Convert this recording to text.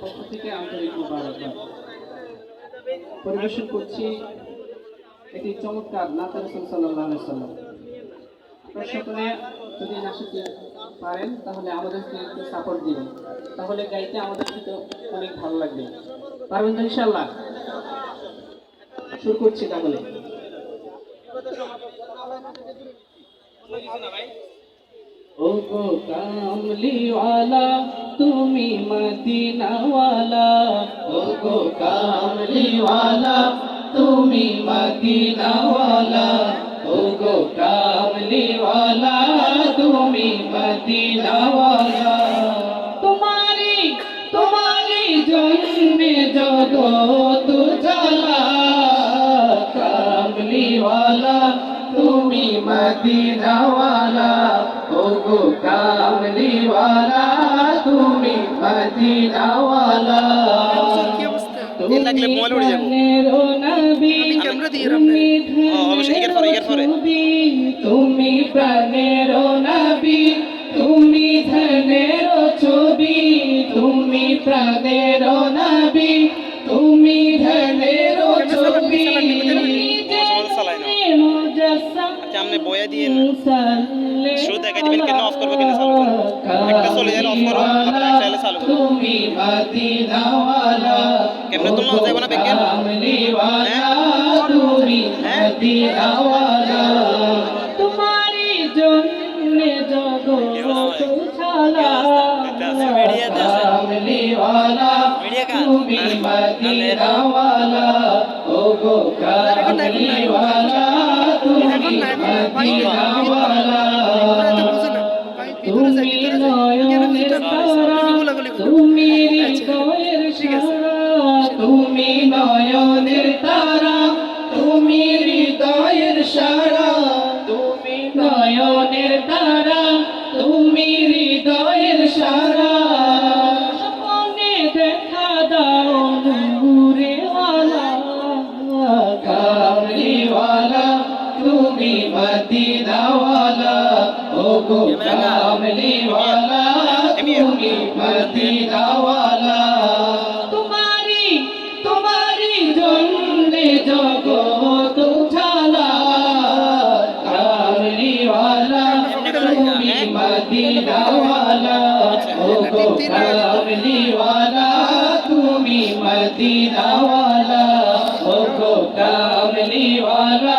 পক্ষ থেকে পরিবেশন করছি একটি চমৎকার নাতা রসুল সাল্লাহ সাল্লাম সকলে যদি নাচতে পারেন, তাহলে আমাদেরকে একটু সাপোর্ট দিবেন। তাহলে গাইতে আমাদের কিন্তু অনেক ভালো লাগবে। পারবেন তো ইনশাল্লাহ শুরু করছি তাহলে। ওগো কামলিওয়ালা তুমি মদিনাওয়ালা। ওগো কামলিওয়ালা তুমি মদিনাওয়ালা। ওগো কামলিওয়ালা তুমি মদিনাওয়ালা। তোমারি তোমারি জন্মে জগত জ্বালা কামলিওয়ালা তুমি মদিনাওয়ালা ওগো কামলিওয়ালা তুমি মদিনাওয়ালা। ও। তুমি প্রাণের নবী তুমি ধনের ছবি তুমি প্রাণের নবী তুমি ধনের আচ্ছা আপনি বয়া দিয়ে শো দেখাই দিবেন কেন অফ করবো কেন চালু করবো একটা চলে গেলে অফ করো আবার একটা এলে চালু করবো তুমি মদিনাওয়ালা ক্যামেরা তুলনা যাবে না বেকেন কামলিওয়ালা তুমি জগৎ ছালা কামলিওয়ালা তুমি নয়নের তুমি নয়নের তারা তুমি হৃদয়ের সারা তুমি নয়নের তারা তুমি তুমি মদিনাওয়ালা ওগো কামলিওয়ালা তুমি মদিনাওয়ালা তোমারি তোমারি জন্যে জগৎ উঠালা কামলিওয়ালা তুমি মদিনাওয়ালা ওগো কামলিওয়ালা তুমি মদিনাওয়ালা ওগো কামলিওয়ালা